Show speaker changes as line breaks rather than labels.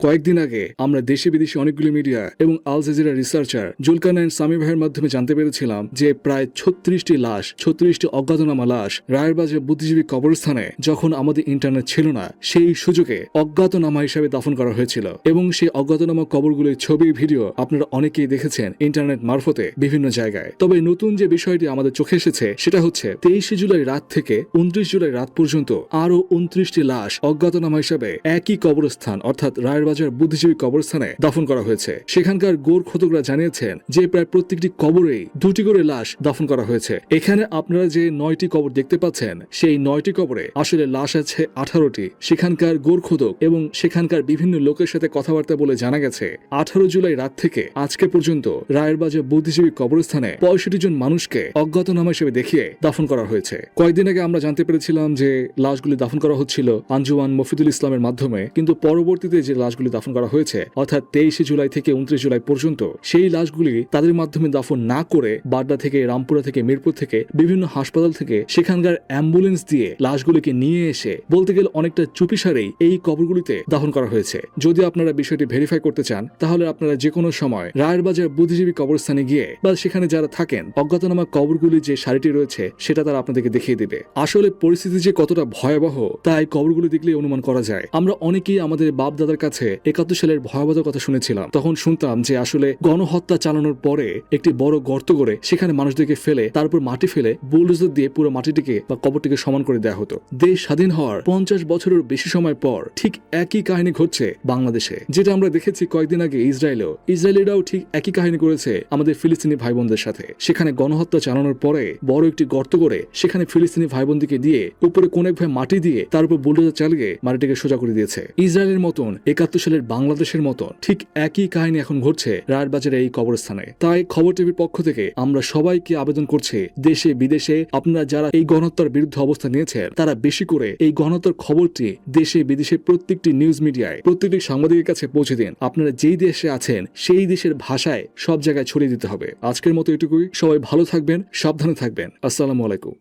কয়েকদিন আগে আমরা দেশে বিদেশি অনেকগুলি মিডিয়া এবং Al Jazeera researcher Zulkarnain Sami ভাইয়ের মাধ্যমে জানতে পেরেছিলাম যে প্রায় ছত্রিশটি লাশ, ছত্রিশটি অজ্ঞাতনামা লাশ রায়েরবাজার বুদ্ধিজীবী কবরস্থানে যখন আমাদের ইন্টারনেট ছিল না, সেই সুযোগে অজ্ঞাতনামা হিসাবে দাফন করা হয়েছিল। এবং সেই অজ্ঞাতনামা কবরগুলির ছবি ভিডিও আপনারা অনেকেই দেখেছেন ইন্টারনেট মারফতে বিভিন্ন জায়গায়। তবে নতুন যে বিষয়টি আমাদের চোখে এসেছে, সেটা হচ্ছে তেইশে জুলাই রাত থেকে উনত্রিশ জুলাই রাত পর্যন্ত আরও উনত্রিশটি লাশ অজ্ঞাতনামা হিসাবে একই কবরস্থান, অর্থাৎ রায়েরবাজার বুদ্ধিজীবী কবরস্থানে দাফন করা হয়েছে। সেখানকার গোর খোদকরা জানিয়েছেন যে প্রায় প্রত্যেকটি কবরেই দুটি করে লাশ দাফন করা হয়েছে। এখানে আপনারা যে নয়টি কবর দেখতে পাচ্ছেন, সেই নয়টি কবরে আসলে লাশ আছে আঠারোটি। সেখানকার গোর খোদক এবং সেখানকার বিভিন্ন লোকের সাথে কথাবার্তা বলে জানা গেছে, আঠারো জুলাই রাত থেকে আজকে পর্যন্ত রায়েরবাজার বুদ্ধিজীবী কবরস্থানে পঁয়ষট্টি জন মানুষকে অজ্ঞাতনামা হিসেবে দেখিয়ে দাফন করা হয়েছে। কয়েকদিন আগে আমরা জানতে পেরেছিলাম যে লাশগুলি দাফন করা হচ্ছিল আঞ্জুমান মফিদুল ইসলামের মাধ্যমে, কিন্তু পরবর্তীতে যে লাশগুলি দাফন করা হয়েছে। অর্থাৎ তেইশে জুলাই থেকে উনত্রিশ জুলাই পর্যন্ত সেই লাশগুলি তাদের মাধ্যমে দাফন না করে বাড্ডা থেকে, রামপুরা থেকে, মিরপুর থেকে, বিভিন্ন হাসপাতাল থেকে সেখানকার অ্যাম্বুলেন্স দিয়ে লাশগুলিকে নিয়ে এসে বলতে গেলে অনেকটা চুপিসারেই এই কবরগুলিতে দাফন করা হয়েছে। যদি আপনারা বিষয়টি ভেরিফাই করতে চান, তাহলে আপনারা যে কোনো সময় রায়ের বাজার বুদ্ধিজীবী কবরস্থানে গিয়ে বা সেখানে যারা থাকেন, অজ্ঞাতনামা কবরগুলি যে শাড়িটি রয়েছে, সেটা তারা আপনাদেরকে দেখিয়ে দিবে। আসলে পরিস্থিতি যে কতটা ভয়াবহ তাই কবরগুলি দেখলে অনুমান করা যায়। আমরা অনেকেই আমাদের বাপ দাদার কাছে একাত্তর সালের ভয়াবহতার কথা শুনেছিলাম। তখন শুনতাম যে আসলে গণহত্যা চালানোর পরে একটি বড় গর্ত করে সেখানে মানুষদেরকে ফেলে, তারপর মাটি ফেলে বুলডোজার দিয়ে পুরো মাটিটিকে বা কবরটিকে সমান করে দেওয়া হতো। দেশ স্বাধীন হওয়ার পঞ্চাশ বছরের বেশি সময় পর ঠিক একই কাহিনী ঘটছে বাংলাদেশে, যেটা আমরা দেখেছি কয়েকদিন আগে ইসরায়েলেও। ইসরায়েলিরাও ঠিক একই কাহিনী করেছে আমাদের ফিলিস্তিনি ভাই বোনদের সাথে। সেখানে গণহত্যা চালানোর পরে বড় একটি গর্ত করে সেখানে ফিলিস্তিনি ভাই বোনদিকে দিয়ে উপরে কোন এক ভাই মাটি দিয়ে তার উপর বুলডোজার চালিয়ে মাটিটিকে সোজা করে দিয়েছে। ইসরায়েলের মতন একাত্তর সালের বাংলাদেশের মতন ঠিক একই কাহিনী এখন ঘটছে রায়েরবাজারের এই কবরস্থানে। তাই খবর টিভির পক্ষ থেকে আমরা সবাইকে আবেদন করছি, দেশে, বিদেশে আপনারা যারা এই গণহত্যার বিরুদ্ধে অবস্থা নিয়েছেন, তারা বেশি করে এই গণহত্যার খবরটি দেশে, বিদেশে প্রত্যেকটি নিউজ মিডিয়ায়, প্রত্যেকটি সাংবাদিকের কাছে পৌঁছে দিন। আপনারা যেই দেশে আছেন, সেই দেশের ভাষায় সব জায়গায় ছড়িয়ে দিতে হবে। আজকের মতো এটুকুই। সবাই ভালো থাকবেন, সাবধানে থাকবেন। আসসালামু আলাইকুম।